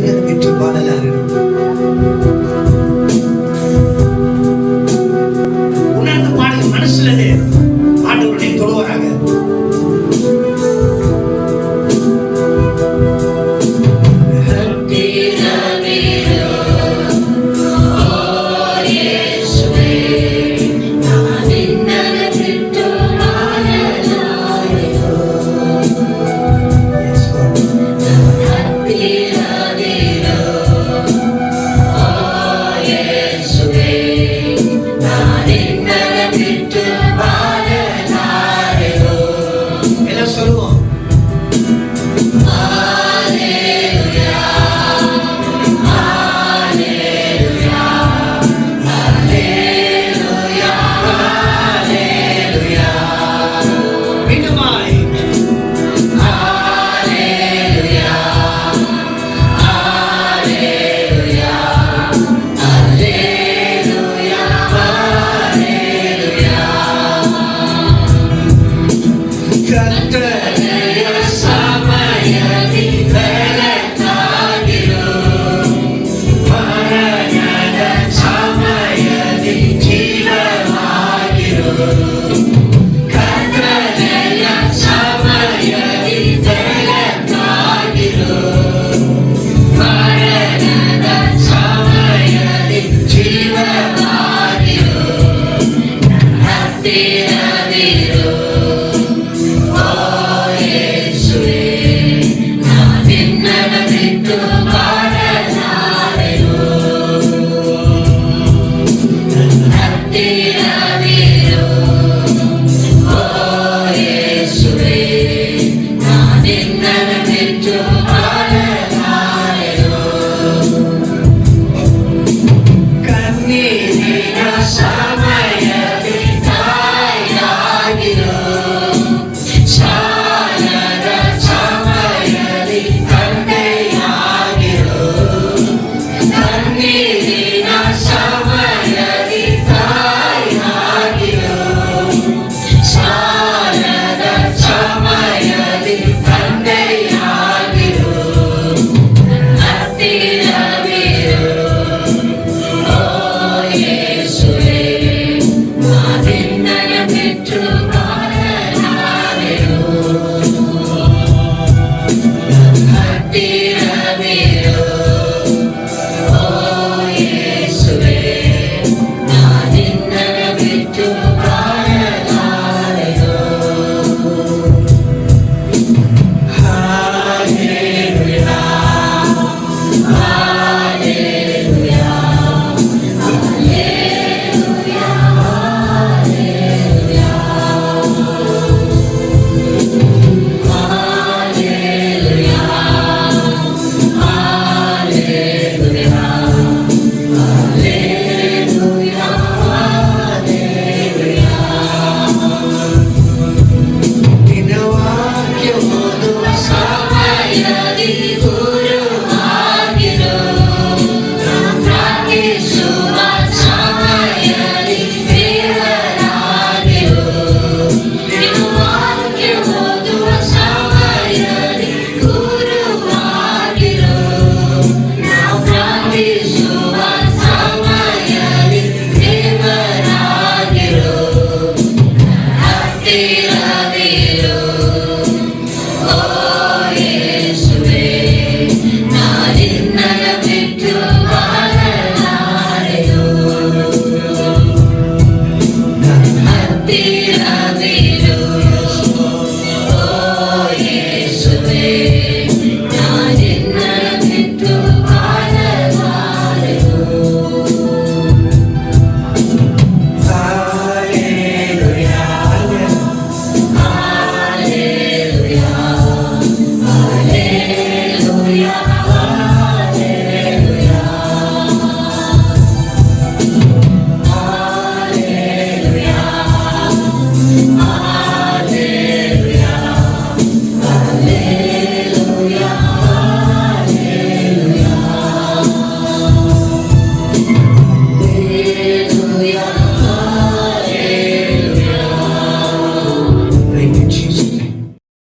நின்று என்று பாடலாறு. உணர்ந்து பாடுங்க மனசுல ஆண்டவருடைய தொழுவராக.